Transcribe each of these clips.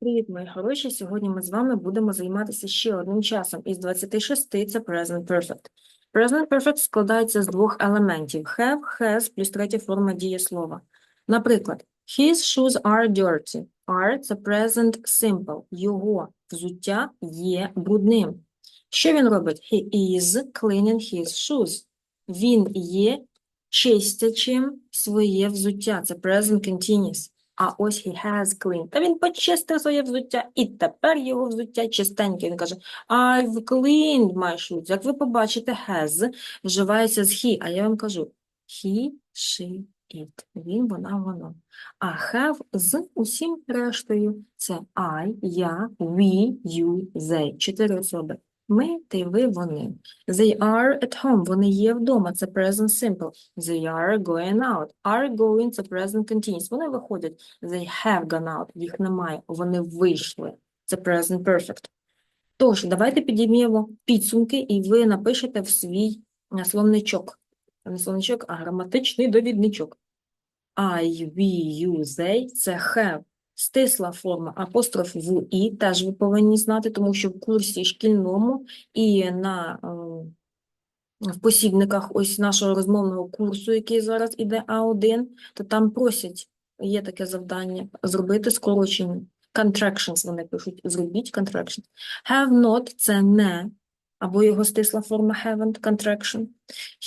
Привіт, мої хороші! Сьогодні ми з вами будемо займатися ще одним часом із 26 – це Present Perfect. Present Perfect складається з двох елементів – have, has плюс третя форма дієслова. Наприклад, his shoes are dirty. Are – це present simple. Його взуття є брудним. Що він робить? He is cleaning his shoes. Він є чистячим своє взуття. Це present continuous. А ось he has cleaned. Та він почистив своє взуття, і тепер його взуття чистеньке. Він каже, I've cleaned my shoes. Як ви побачите, has вживається з he, а я вам кажу he, she, it. Він, вона, воно. А have з усім рештою. Це I, я, we, you, they. Чотири особи. Ми, ти, ви, вони. They are at home. Вони є вдома. Це present simple. They are going out. Are going – це present continuous. Вони виходять. They have gone out. Їх немає. Вони вийшли. Це present perfect. Тож, давайте підіймемо підсумки, і ви напишете в свій е, словничок. Не словничок, а граматичний довідничок. I, we, you, they – це have. Стисла форма апостроф в і теж ви повинні знати, тому що в курсі шкільному і на е, в посібниках ось нашого розмовного курсу, який зараз іде А1, то там просять, є таке завдання, зробити скорочення. Contractions вони пишуть, зробіть contractions. Have not – це не, або його стисла форма haven't, contraction.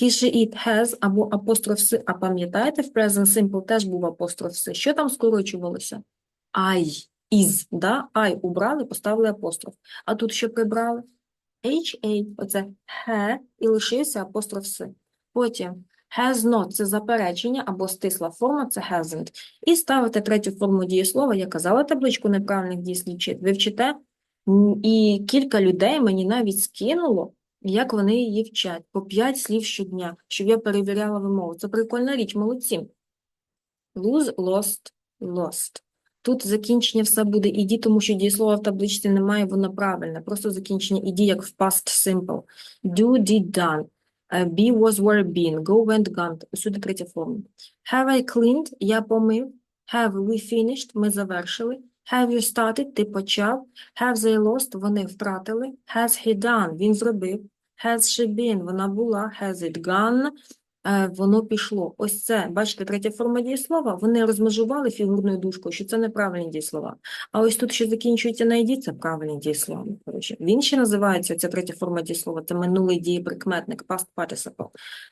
He, she, it, has, або апостроф с. А пам'ятаєте, в present simple теж був апостроф с. Що там скорочувалося? I, is, да? I убрали, поставили апостроф. А тут що прибрали? HA, оце he, і лишився апостроф с. Потім has not – це заперечення або стисла форма – це hasn't. І ставите третю форму дієслова. Я казала табличку неправильних дієслів вчити. Ви вчите, і кілька людей мені навіть скинуло, як вони її вчать. По 5 слів щодня, щоб я перевіряла вимову. Це прикольна річ, молодці. Lose, lost, lost. Тут закінчення все буде іді, тому що дієслова в табличці немає, воно правильне. Просто закінчення іді, як в past simple. Do, did, done. Е, Be, was, were, been. Go, went, gone. Усюди третя форма. Have I cleaned? Я помив. Have we finished? Ми завершили. Have you started? Ти почав. Have they lost? Вони втратили. Has he done? Він зробив. Has she been? Вона була. Has it gone? Е, Воно пішло. Ось це, бачите, третя форма дієслова. Вони розмежували фігурною дужкою, що це неправильні дієслова. А ось тут, що закінчується на «іді», це правильні дієслова. Коротше, Він ще називається, ця третя форма дієслова, це минулий дієприкметник, past participle.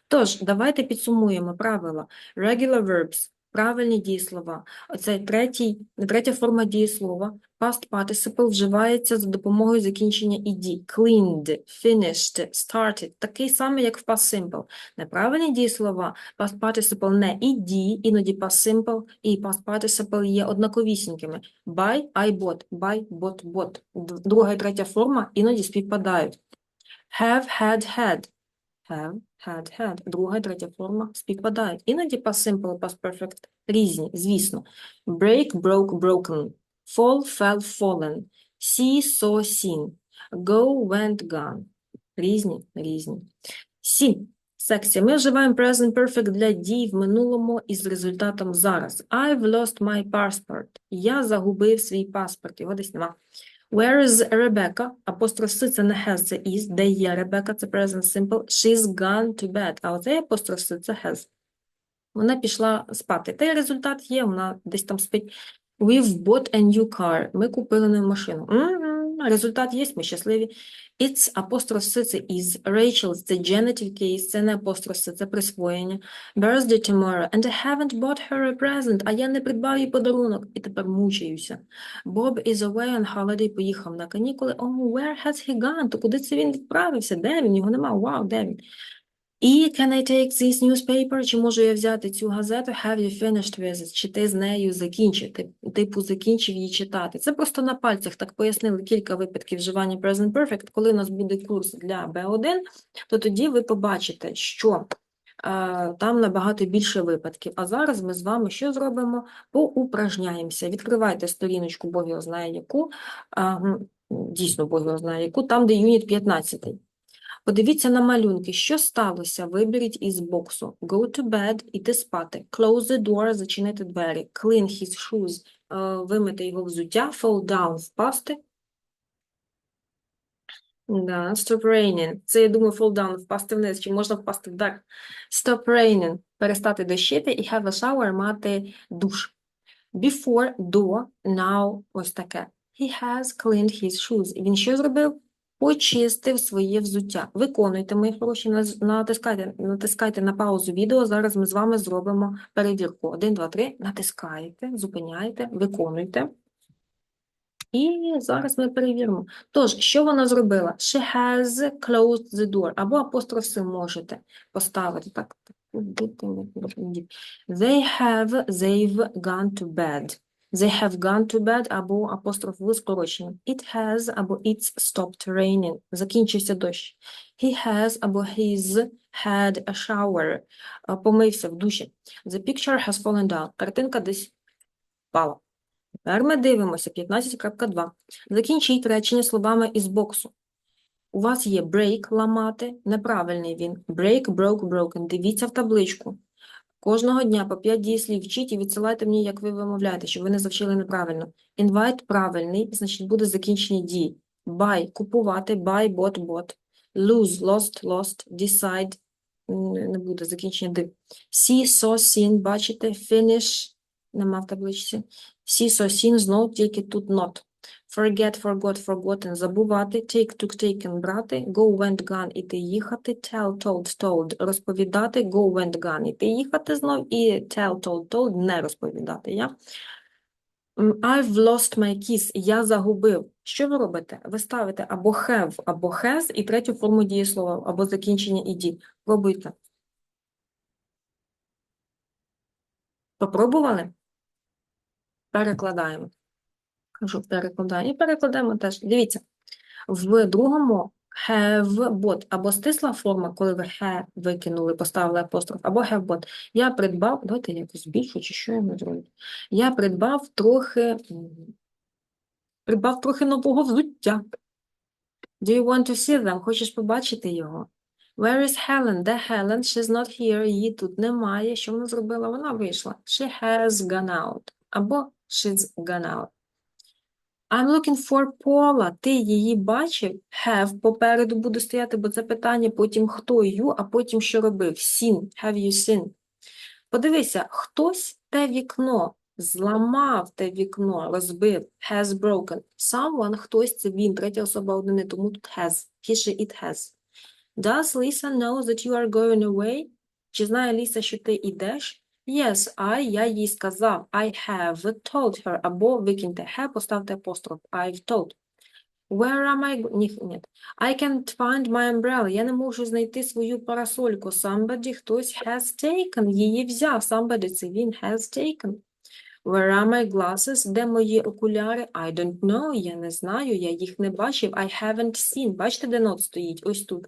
Тож, давайте підсумуємо правила. Regular verbs – правильні дієслова. Оце третій, третя форма дієслова. Past participle вживається за допомогою закінчення «ed». Cleaned, finished, started. Такий самий, як в past simple. Неправильні дієслова. Past participle не «ed», іноді past simple і past participle є однаковісінькими. Buy, I bought, buy, bought, bought. Друга і третя форма іноді співпадають. Have, had, had. Have, had, had. Друга третя форма співпадають. Іноді past simple, past perfect різні, звісно. Break, broke, broken. Fall, fell, fallen. See, saw, seen. Go, went, gone. Різні, різні. Сі. Секція. Ми вживаємо present perfect для дій в минулому із результатом зараз. I've lost my passport. Я загубив свій паспорт. Його десь нема. Where is Rebecca? Апостроф «с» – це не has, це is. Де є Rebecca? Це present simple. She's gone to bed. А оцей апостроф «с» – це has. Вона пішла спати. Та й результат є, вона десь там спить. We've bought a new car. Ми купили нову машину. Результат є, ми щасливі. It's апостроф це is. Rachel – це genitive case, це не апостроф це присвоєння. Birthday tomorrow. And I haven't bought her a present. А я не придбав їй подарунок. І тепер мучаюся. Bob is away on holiday. Поїхав на канікули. Oh, where has he gone? То куди це він відправився? Де він? Його нема. Вау, де він? І can I take this newspaper? Чи можу я взяти цю газету? Have you finished with it? Чи ти з нею закінчив? Ти, типу, закінчив її читати. Це просто на пальцях так пояснили кілька випадків вживання present perfect. Коли у нас буде курс для B1, то тоді ви побачите, що там набагато більше випадків. А зараз ми з вами що зробимо? Поупражняємося. Відкривайте сторіночку, Бог його знає яку, дійсно Бог його знає яку, там, де юніт 15. Подивіться на малюнки. Що сталося? Виберіть із боксу. Go to bed, іти спати. Close the door, зачинити двері. Clean his shoes, е, вимити його взуття. Fall down, впасти. Да, stop raining. Це, я думаю, fall down, впасти вниз, чи можна впасти вверх. Stop raining, перестати дощити і have a shower, мати душ. Before, до, now, ось таке. He has cleaned his shoes. Він що зробив? Почистив своє взуття. Виконуйте, мої хороші, натискайте, натискайте на паузу відео. Зараз ми з вами зробимо перевірку. Один, два, три. Натискаєте, зупиняєте, виконуйте. І зараз ми перевіримо. Тож, що вона зробила? She has closed the door. Або апострофи можете поставити. Так. They have, they've gone to bed. They have gone to bed або апостроф в скороченні. It has або it's stopped raining. Закінчився дощ. He has або he's had a shower. Помився в душі. The picture has fallen down. Картинка десь впала. Тепер ми дивимося 15.2. Закінчіть речення словами із боксу. У вас є break – ламати, неправильний він. Break, broke, broken. Дивіться в табличку. Кожного дня по 5 дієслів вчіть і відсилайте мені, як ви вимовляєте, щоб ви не завчили неправильно. Invite – правильний, значить буде закінчення дії. Buy – купувати, buy, bought, bought. Lose – lost, lost. Decide – не буде закінчення ди. See, saw, seen, бачите. Finish – нема в табличці. See, saw, seen, знову тільки тут not. Forget, forgot, forgotten – забувати. Take, took, taken – брати. Go, went, gone – іти їхати. Tell, told, told – розповідати. Go, went, gone – іти їхати знов. І tell, told, told – не розповідати. Я? I've lost my keys. Я загубив. Що ви робите? Ви ставите або have, або has і третю форму дієслова, або закінчення ed. Пробуйте. Попробували? Перекладаємо. Кажу, перекладаю. І перекладаємо теж. Дивіться, в другому have bought або стисла форма, коли ви have викинули, поставили апостроф, або have bought. Я придбав, давайте якось збільшу, чи що я можу зробити. Я придбав трохи, придбав трохи нового взуття. Do you want to see them? Хочеш побачити його? Where is Helen? Де Helen? She's not here. Її тут немає. Що вона зробила? Вона вийшла. She has gone out. Або she's gone out. I'm looking for Paula. Ти її бачив? Have попереду буде стояти, бо це питання потім хто you, а потім що робив? Seen. Have you seen? Подивися, хтось те вікно зламав те вікно, розбив. Has broken. Someone, хтось, це він, третя особа однини, тому тут has. He, she, it has. Does Lisa know that you are going away? Чи знає Ліса, що ти йдеш? Yes, I, я їй сказав. I have told her. Або викиньте have, поставте апостроф. I've told. Where am I? Ні, ні. I can't find my umbrella. Я не можу знайти свою парасольку. Somebody, хтось has taken. Її взяв. Somebody, це він has taken. Where are my glasses? Де мої окуляри? I don't know. Я не знаю. Я їх не бачив. I haven't seen. Бачите, де нот стоїть? Ось тут.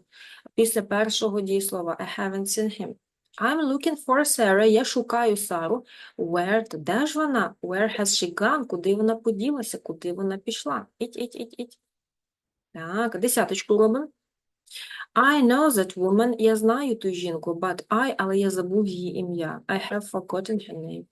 Після першого дієслова. I haven't seen him. I'm looking for Sarah. Я шукаю Сару. Where? то Де ж вона? Where has she gone? Куди вона поділася? Куди вона пішла? Іть, іть, іть, іть. Так, десяточку робимо. I know that woman. Я знаю ту жінку, but I, але я забув її ім'я. I have forgotten her name.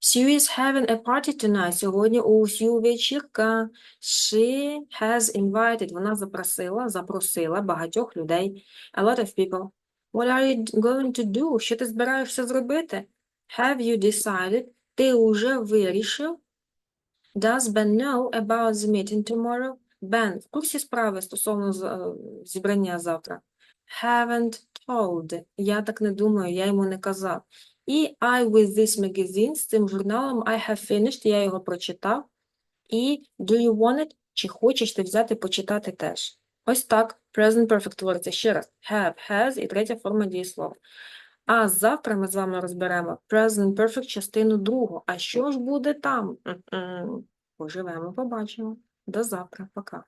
Sue is having a party tonight. Сьогодні у Сью вечірка. She has invited. Вона запросила, запросила багатьох людей. A lot of people. What are you going to do? Що ти збираєшся зробити? Have you decided? Ти уже вирішив? Does Ben know about the meeting tomorrow? Ben в курсі справи стосовно е, зібрання завтра. Haven't told. Я так не думаю, я йому не казав. І I with this magazine, з цим журналом, I have finished, я його прочитав. І do you want it? Чи хочеш ти взяти почитати теж? Ось так. Present perfect твориться ще раз. Have, has і третя форма дієслова. А завтра ми з вами розберемо present perfect частину другу. А що ж буде там? Поживемо, побачимо. До завтра. Пока.